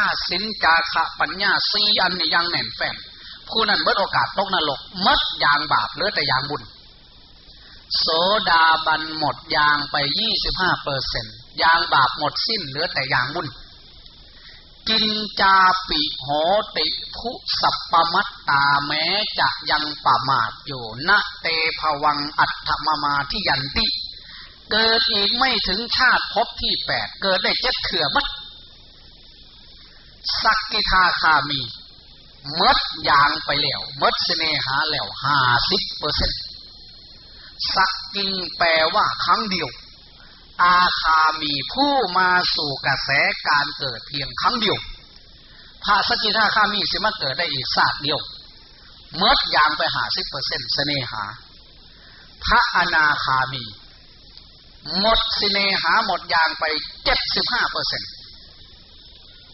าสินจาคะปัญญาสีอันนี่ยังแน่นแฟนผู้นั้นเบิดโอกาสตกนรกมัดยางบาปเหลือแต่ยางบุญ โสดาบันหมดยางไปยี่สิบห้าเปอร์เซ็นยางบาปหมดสิ้นเหลือแต่ยางบุญกินจาปิโหติทุสัปปมัตตาแม้จะยังประมาทอยู่ณเตภวังอัตถมมาที่ยันติ เกิดอีกไม่ถึงชาติพบที่แปดเกิดได้เจ็ดเขื่อมัด สักกิทาคามีมดยางไปแล้วมดเสน่หาแล้วห้าสิบเปอร์เซ็นต์สักกิงแปลว่าครั้งเดียว อาคามีผู้มาสู่กระแสการเกิดเพียงครั้งเดียวพระสกิทาคามีสิมาเกิดได้อีกศาสตร์เดียวมดยางไปหาสิบเปอร์เซ็นต์เสน่หา พระอนาคามี หมดเสน่หาหมดยางไปเจ็ดสิบห้าเปอร์เซ็นต์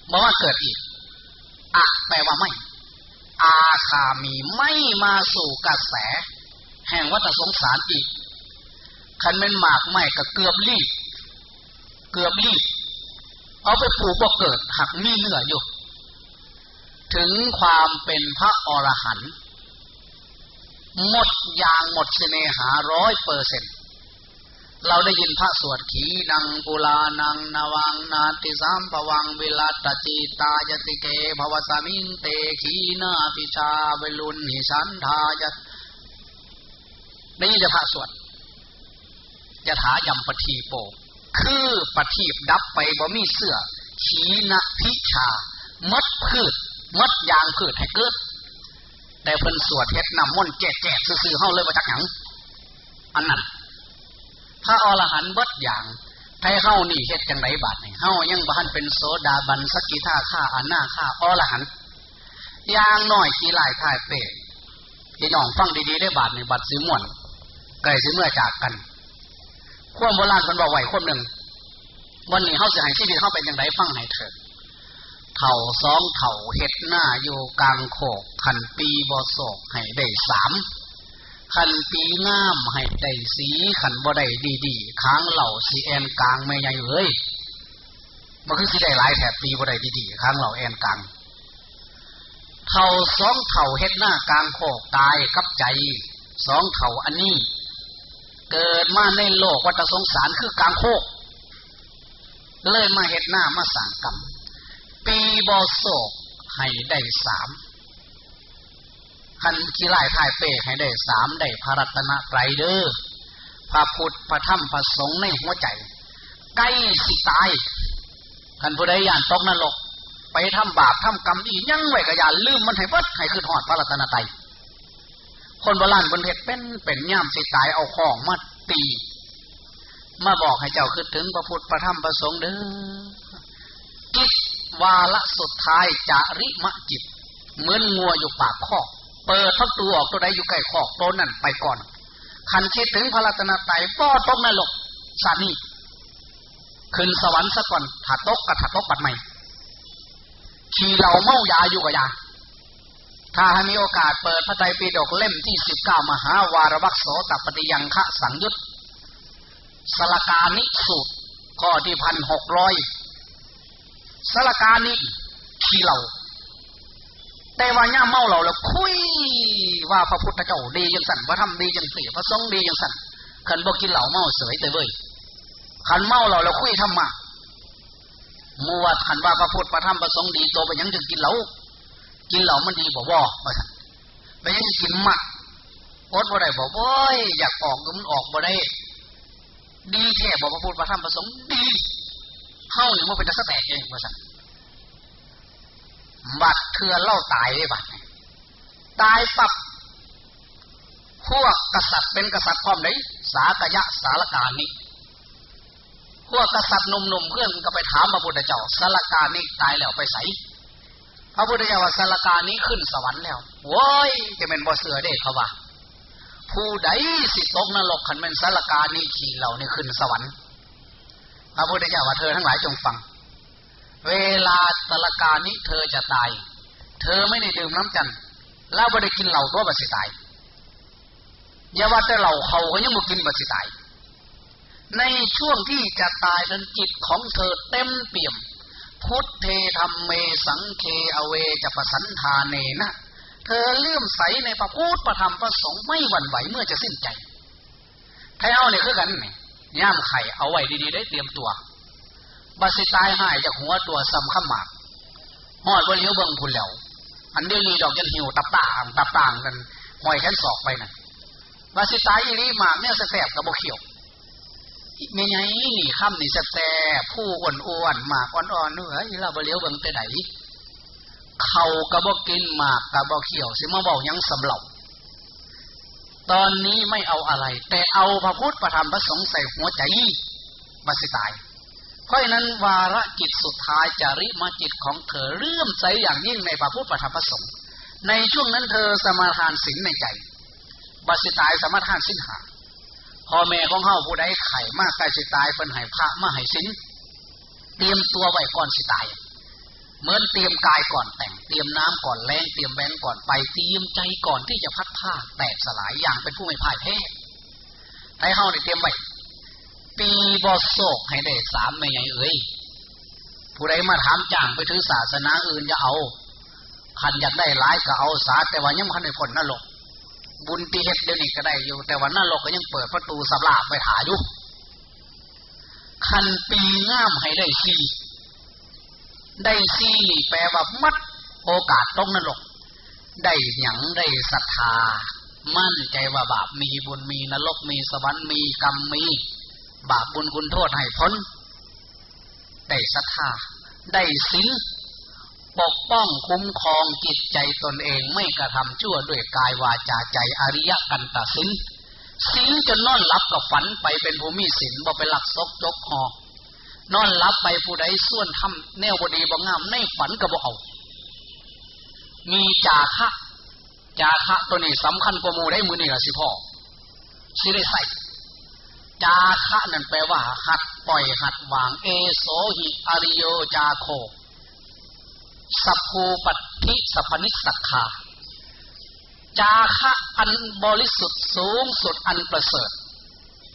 เมื่อว่าเกิดอีกอะแปลว่าไม่ อาคามีไม่มาสู่กระแส แห่งวัฏสงสารอีก คันเป็นหมากไม่ก็เกือบรีบ เกือบรีบ เอาไปปลูกก็เกิด หักมีเนื้ออยู่ ถึงความเป็นพระอรหันต์หมดอย่างหมดเสน่หาร้อยเปอร์เซ็นต์ เราได้ยินพระสวดขีนังกุลานังนาวังนาติสามปวังเวลาตจิตายติเกภวสามิงเตขีนาปิชาเวลุนหิสันทายะได้ยินจะพระสวดจะถายำปทีโป คือปทีบดับไปบ่มีเสื้อ ขีนะพิชา มัดพืช มัดยางพืชให้เกิด แต่เพิ่นสวดเฮ็ดนำมนต์แจกๆซื่อๆเฮาเลยมาจากหยังอันนั้น พระอรหันต์เบิดอย่างให้เฮานี่เฮ็ดจังไรบาดนี่เฮายังบ้านเป็นโสดาบันสกิทาข้าอันนาข้าอรหันต์อย่างน้อยกี่หลายท่ายเปรที่น้องฟังดีๆได้บาดนี่บัดสิม่วนไกลสิเมื่อจากกัน ควมโบราณคนบอกไหวควมหนึ่งวันนี้เฮาเสิให้ชีวิตเฮาเป็นจังไรฟังให้เถิดเถ่าสองเถ่าเฮ็ดหน้าอยู่กลางโขกขันปีบ่โศกให้ได้สาม ขันปีงามให้ได้สีขันบ่ได้ดีๆค้างเหล่าสีแอนกลางไม่ใหญ่เอ้ยมันคือสีได้หลายแถบปีบ่ได้ดีๆค้างเหล่าแอนกลางเท่าสองเท่าเฮ็ดหน้ากลางโคกตายกับใจสองเท่าอันนี้ เกิดมาในโลกวัฏสงสารคือกลางโคก เลยมาเฮ็ดหน้ามาสั่งกรรมปีบอโศกให้ได้สาม คันขี้ไล่ทายเป้ให้ได้สามได้พระรัตนไตรเด้อพระพุทธพระธรรมพระสงฆ์ในหัวใจใกล้สิตายคันผู้ใดย่านตกนรก ไปทำบาปทำกรรมอีกยังไว้กระยานลืมมันให้เบิดให้คือหอดพระรัตนไตรคนโบราณบนเพชรเป็นเป็นย่ามสิตายเอาของมาตีมาบอกให้เจ้าคือถึงพระพุทธพระธรรมพระสงฆ์เด้อจิตวาละสุดท้ายจะริมะจิตเหมือนงัวอยู่ปากคอก เปิดทักตัวออกตัวใดอยู่ใกล้ขอกตัวนั่นไปก่อนคันคิดถึงพระรัตนตรัยก็ตกนรกสานีขึ้นสวรรค์ซะก่อนถ้าตกกับถ้าตกปัดใหม่ขี่เหล่าเมายาอยู่กับยาถ้าให้มีโอกาสเปิดพระไตรปิฎกเล่มที่สิบเก้ามหาวารวัคโสตปฏิยังคะสังยุตสลกานิสูตรข้อที่พันหกร้อยสลกานิขี่เหล่า แต่ว่าย่าเมาเราแล้วคุยว่าพระพุทธเจ้าดียังสั่นพระธรรมดียังสียพระสงฆ์ดียังสั่นขันบอกกินเหล่าเมาเสยแต่เว้ยขันเมาเราแล้วคุยทำมามัวขันว่าพระพุทธพระธรรมพระสงฆ์ดีโตไปยังจะกินเหล่ากินเหล่ามันดีบอกว่าไปยังกินมักอดบ่ได้บอกโอ้ยอยากออกก็มันออกบ่ได้ ดีแท้บอกพระพุทธพระธรรมพระสงฆ์ดีเข้าเนี่ยมันเป็นตะสแตกเองว่าสั่น บัดเทือเล่าตายได้บัดตายปับพวกกษัตริย์เป็นกษัตริย์พร้อมไหนสากยะสารกานิพวกกษัตริย์หนุ่มๆเพื่อนก็ไปถามพระพุทธเจ้าสารกานิตายแล้วไปใสพระพุทธเจ้าว่าสารกานิขึ้นสวรรค์แล้วโว้ยจะเป็นบ่เสือเด้เขาว่าผู้ใดสิตกนรกขันเป็นสารกานิขี่เหล่านี่ขึ้นสวรรค์พระพุทธเจ้าว่าเธอทั้งหลายจงฟัง เวลาตะลกานี้เธอจะตาย เธอไม่ได้ดื่มน้ำจัน แล้วไม่ได้กินเหล้าตัวบัสิตายอย่าว่าแต่เหล้าเขาก็ยังไม่กินบัสิตาย ในช่วงที่จะตายนั้นจิตของเธอเต็มเปี่ยม พุทเทธรรมเมสังเคอเวจะประสันธาเนนะ เธอเลื่อมใสในพระพุทธประธรรมพระสงฆ์ไม่หวั่นไหวเมื่อจะสิ้นใจไทเอาเนี่ยคือกันนี่ย่ามไข่เอาไว้ดีๆได้เตรียมตัว บาสิตายหายจากหัวตัวซ้ำข้ามหมากหอดว่าเลี้ยวเบิ่งพุ่นแล้ว อันเดียวลีดอกยันหิวตับต่างตับต่างกันหอยแขนศอกไปนะ่ะบาสิตายอีรีหมากเนี่ยแสบกับบกเขียวไม่ไงนี่ข้ามนี่แสบผู้อ้วนอ้วนหมากอ่อนๆเนื้อยี่เราบเลี้ยวเบิ่งแต่ไหนเขากระบอกกินหมากกระบอกเขียวสิมาบอกยังสำหรับตอนนี้ไม่เอาอะไร แต่เอาพระพุทธประธรรมพระสงฆ์ใส่หัวใจบาสิตาย เพราะนั้นวาระจิตสุดท้ายจาริมาจิตของเธอเรื่มใสอย่างยิ่งในพระพุทธประธรรมพระสงฆ์ในช่วงนั้นเธอสมาทานศีลในใจบาสิตายสมาทานสินหาพ่อแม่ของเฮาผู้ใดไข่มากใกล้สิตายเป็นไห้พระมาให้สินเตรียมตัวไว้ก่อนสิตายเหมือนเตรียมกายก่อนแต่งเตรียมน้ำก่อนแรงเตรียมแบงก่อนไปเตรียมใจก่อนที่จะพัดผ้าแตกสลายอย่างเป็นผู้ไม่พ่ายแพ้ให้เฮาได้เตรียมไว้ ปีบอโศกให้ได้สามไม่ใหญ่เอ้ยผู้ใดมาถามจ้างไปถือศาสนาอื่นจะเอาขันอยากได้ร้ายก็เอาสาแต่ว่ายังพันในผลนรกบุญตีเฮ็ดเดี๋ยวนี้ก็ได้อยู่ แต่ว่านรกก็ยังเปิดประตูสับลาไปถ่ายอยู่ขันปีง่ามให้ได้สี่ได้สี่แปลว่ามัดโอกาสต้องนรกได้หยังได้ศรัทธา มั่นใจว่าบาปมีบุญมีนรกมีสวรรค์มีกรรมมี บาปบุญคุณโทษให้พ้น ได้ศรัทธาได้ศีลปกป้องคุ้มครองจิตใจตนเองไม่กระทำชั่วด้วยกายวาจาใจอริยกันตสินสินจะนอนหลับกับฝันไปเป็นภูมิสินบ่ไปหลักซกจกหอนอนหลับไปผู้ใดส่วนทำแนวบดีบ่งามในฝันก็บ่เอา มีจาคะจาคะตัวนี้สำคัญกว่ามูได้มือนี่ละสิพ่อสิได้ใส่ จาคะนั่นแปลว่า หัดปล่อยหัดวาง เอโสหิอริโยจาโคสัพภูปัติสัพนิสักขาจาคะอันบริสุทธิ์สูงสุดอันประเสริฐ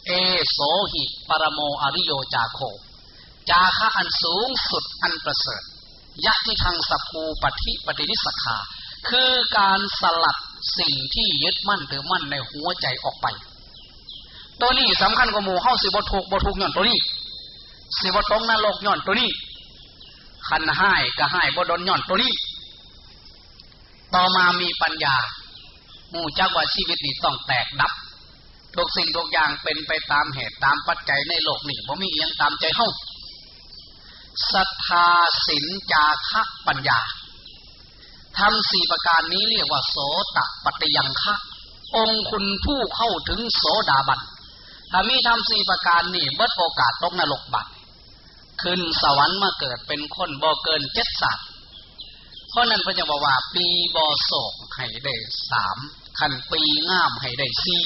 เอโสหิปรโมอริโยจาโค จาคะอันสูงสุดอันประเสริฐยะที่ทางสัพภูปฏิปฏินิสักขาคือการสลัดสิ่งที่ยึดมั่นถือมั่นในหัวใจออกไป ตัวนี้สำคัญกว่าหมู่เข้าสิบถูกบถูกย่อนตัวนี้สิบตรงนรกย่อนตัวนี้คันห้ก็ให้บดนย่อนตัวนี้ ต่อมามีปัญญาหมู่จักว่าชีวิตนี้ต้องแตกดับทุกสิ่งทุกอย่างเป็นไปตามเหตุตามปัจจัยในโลกนี้ผมมีเอียงตามใจเฮาศรัทธาสินจาคะปัญญาทำสี่ประการนี้เรียกว่า โสตปฏิยังคะองคุณผู้เข้าถึงโสดาบัน ถ้ามีทำสี่ประการนี่เบิดโอกาสตกนรกบัตขึ้นสวรรค์มาเกิดเป็นคนบ่เกินเจ็ดสัตว์เพราะนั้นพระจะบอกว่า ปีบ่โศกให้ได้สามขันปีง่ามให้ได้สี่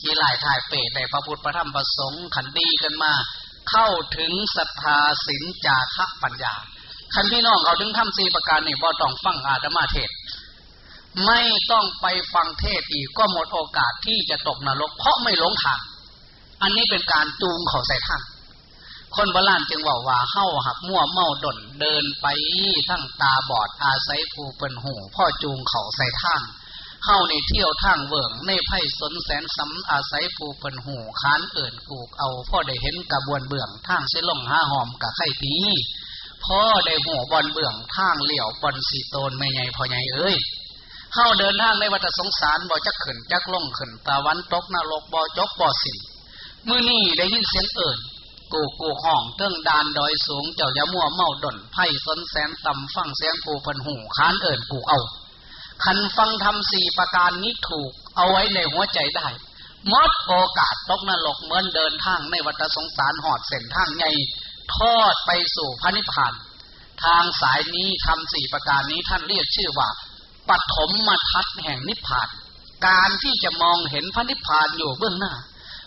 ที่หลายถ่ายเปรตได้พระพุทธพระธรรมพระสงฆ์ขันดีกันมา เข้าถึงศรัทธาสินจาคะปัญญาขันพี่น้องเขาถึงทำสี่ประการนี่บ่ต้องฟังอาตมาเทศไม่ต้องไปฟังเทศอีกก็หมดโอกาสที่จะตกนรก เพราะไม่หลงทาง อันนี้เป็นการจูงเขาใส่ท่านคนโบราณจึงบอกว่าเข้าหักมั่วเมาดนเดินไปทั้งตาบอดอาศัยผู้เป็นหูพ่อจูงเขาใส่ท่านเข้าในเที่ยวทางเวิงในไพ่สนแสนสำอาศัยผู้เป็นหูค้านเอิ่นกูกเอาพ่อได้เห็นกระบวนเบื้องทางเสลงห้าหอมกับไข่ตีพ่อได้หัวบอลเบื้องทางเหลี่ยวบอลสีโตนไม่ใหญ่พอใหญ่เอ้ยเข้าเดินทางในวัฏสงสารบ่จักขึ้นจักล่องขึ้นตะวันตกนรกบ่จกบ่สิน มื่อนี่ได้ยินเสียงเอิญกูกูห้องเติ้งดานดอยสูงเจ้ายามัวเมาดนไพ่สนแสนต่ำฟังเสียงผูพันหูค้านเอิญกูเอาคันฟังทำสี่ประการนี้ถูกเอาไว้ในหัวใจได้มดโอกาสตกนรกเหมือนเดินทางในวัฏสงสารหอดเส้นทางใหญ่ทอดไปสู่พระนิพพาน ทางสายนี้ทำสี่ประการนี้ท่านเรียกชื่อว่าปฐมมทัศแห่งนิพพาน การที่จะมองเห็นพระนิพพานอยู่เบื้องหน้า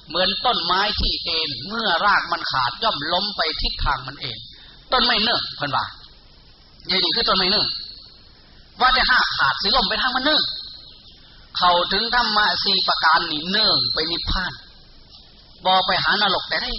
เหมือนต้นไม้ที่เอ็นเมื่อรากมันขาดย่อมล้มไปทิศทางมันเอง ต้นไม้เนื่องเพิ่นว่าเยดีคือต้นไม้เนื่องว่าจะห้าขาดสิล้มไปทางมันเนื่องเขาถึงธรรมะสี่ประการนี่เนื่องไปนิพพานบอไปหานรกแต่ได้